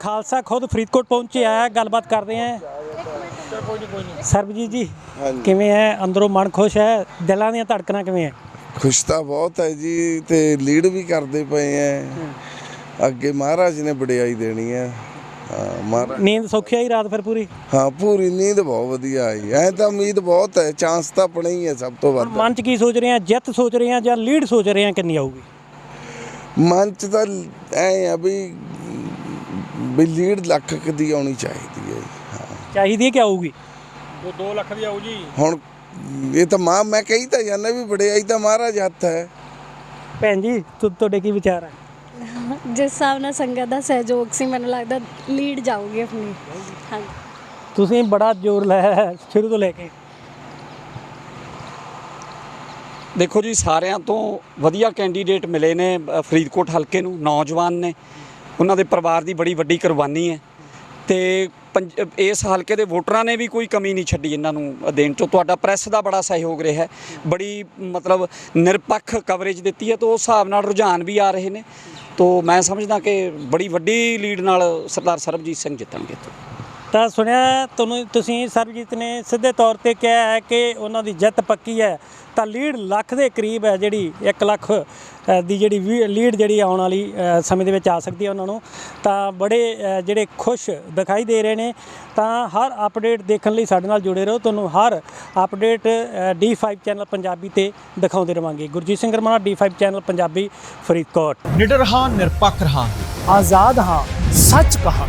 ਖਾਲਸਾ ਖੁਦ ਫਰੀਦਕੋਟ ਪਹੁੰਚਿਆ ਹੈ ਗੱਲਬਾਤ ਕਰਦੇ ਹਾਂ ਸਰਬਜੀਤ ਜੀ ਹਾਂਜੀ। ਕਿਵੇਂ ਹੈ? ਅੰਦਰੋਂ ਮਨ ਖੁਸ਼ ਹੈ? ਦਿਲਾਂ ਦੀਆਂ ਧੜਕਣਾਂ ਕਿਵੇਂ ਹੈ? ਖੁਸ਼ ਤਾਂ ਬਹੁਤ ਹੈ ਜੀ ਤੇ ਲੀਡ ਵੀ ਕਰਦੇ ਪਏ ਐ ਅੱਗੇ ਮਹਾਰਾਜ ਨੇ ਵਡਿਆਈ ਦੇਣੀ ਹੈ ਹਾਂ ਮਹਾਰਾਜ ਨੀਂਦ ਸੌਖੀ ਆਈ ਰਾਤ ਫਿਰ ਪੂਰੀ? ਹਾਂ ਪੂਰੀ ਨੀਂਦ ਬਹੁਤ ਵਧੀਆ ਆਈ। ਐ ਤਾਂ ਉਮੀਦ ਬਹੁਤ ਹੈ ਚਾਂਸ ਤਾਂ ਆਪਣੇ ਹੀ ਹੈ ਸਭ ਤੋਂ ਵੱਧ। ਮਨ 'ਚ ਕੀ ਸੋਚ ਰਹੇ ਆ? ਜਿੱਤ ਸੋਚ ਰਹੇ ਆ ਜਾਂ ਲੀਡ ਸੋਚ ਰਹੇ ਆ ਕਿੰਨੀ ਆਊਗੀ? ਮਨ ਚ ਤਾਂ ਐ ਆ ਵੀ ਵੀ ਲੀਡ ਲੱਖ ਕੁ ਦੀ ਆਉਣੀ ਚਾਹੀਦੀ ਹੈ ਹਾਂ। ਚਾਹੀਦੀ ਹੈ ਕਿ ਆਊਗੀ? ਉਹ 2 ਲੱਖ ਦੀ ਆਊ ਜੀ। ਹੁਣ ਇਹ ਤਾਂ ਮਾਂ ਮੈਂ ਕਹੀ ਤਾਂ ਜਾਂਦਾ ਵੀ ਵਡਿਆਈ ਤਾਂ ਮਹਾਰਾਜ ਹੱਥ ਹੈ। ਭੈਣ ਜੀ ਤੁ- ਤੁਹਾਡੇ ਕੀ ਵਿਚਾਰ ਹੈ? ਜਿਸ ਹਿਸਾਬ ਨਾਲ ਸੰਗਤ ਦਾ ਸਹਿਯੋਗ ਸੀ ਮੈਨੂੰ ਲੱਗਦਾ ਲੀਡ ਜਾਊਗੀ ਆਪਣੀ। ਹਾਂਜੀ ਤੁਸੀਂ ਬੜਾ ਜ਼ੋਰ ਲਾਇਆ ਹੈ ਸ਼ੁਰੂ ਤੋਂ ਲੈ ਕੇ। ਦੇਖੋ ਜੀ ਸਾਰਿਆਂ ਤੋਂ ਵਧੀਆ ਕੈਂਡੀਡੇਟ ਮਿਲੇ ਨੇ ਅ, ਫਰੀਦਕੋਟ ਹਲਕੇ ਨੂੰ ਨੌਜਵਾਨ ਨੇ। ਉਹਨਾਂ ਦੇ ਪਰਿਵਾਰ ਦੀ ਬੜੀ ਵੱਡੀ ਕੁਰਬਾਨੀ ਹੈ। ਤੇ ਪੰਜ- ਇਸ ਹਲਕੇ ਦੇ ਵੋਟਰਾਂ ਨੇ ਵੀ ਕੋਈ ਕਮੀ ਨਹੀਂ ਛੱਡੀ ਇਹਨਾਂ ਨੂੰ ਦੇਣ ਚੋਂ। ਤੁਹਾਡਾ ਪ੍ਰੈਸ ਦਾ ਬੜਾ ਸਹਿਯੋਗ ਰਿਹਾ ਬੜੀ ਮਤਲਬ ਨਿਰਪੱਖ ਕਵਰੇਜ ਦਿੱਤੀ ਹੈ ਤਾਂ ਉਸ ਹਿਸਾਬ ਨਾਲ ਰੁਝਾਨ ਵੀ ਆ ਰਹੇ ਨੇ। ਤੋਂ ਮੈਂ ਸਮਝਦਾ ਕਿ ਬੜੀ ਵੱਡੀ ਲੀਡ ਨਾਲ ਸਰਦਾਰ ਸਰਬਜੀਤ ਸਿੰਘ ਜਿੱਤਣਗੇ। ਤਾਂ ਸੁਣਿਆ ਤੁਹਾਨੂੰ ਤੁਸੀਂ ਸਰਬਜੀਤ ਨੇ ਸਿੱਧੇ ਤੌਰ ਤੇ ਕਿਹਾ ਹੈ ਕਿ ਉਹਨਾਂ ਦੀ ਜਿੱਤ ਪੱਕੀ ਹੈ। ਤਾਂ ਲੀਡ ਲੱਖ ਦੇ ਕਰੀਬ ਹੈ ਜਿਹੜੀ 1 ਲੱਖ ਦੀ ਜਿਹੜੀ ਵੀ- ਲੀਡ ਜਿਹੜੀ ਆਉਣ ਵਾਲੀ ਸਮੇਂ ਦੇ ਵਿੱਚ ਆ ਸਕਦੀ ਹੈ ਉਹਨਾਂ ਨੂੰ। ਤਾਂ ਬੜੇ ਜਿਹੜੇ ਖੁਸ਼ ਦਿਖਾਈ ਦੇ ਰਹੇ ਨੇ। ਤਾਂ ਹਰ ਅਪਡੇਟ ਦੇਖਣ ਲਈ ਸਾਡੇ ਨਾਲ ਜੁੜੇ ਰਹੋ। ਤੁਹਾਨੂੰ ਹਰ ਅਪਡੇਟ D5 ਚੈਨਲ ਪੰਜਾਬੀ ਤੇ ਦਿਖਾਉਂਦੇ ਰਵਾਂਗੇ। Gurjeet Singh Ramana D5 channel Punjabi Faridkot. ਨਿਡਰ ਹਾਂ, ਨਿਰਪੱਖ ਹਾਂ ਆਜ਼ਾਦ ਹਾਂ, ਸੱਚ ਕਹਾਂ।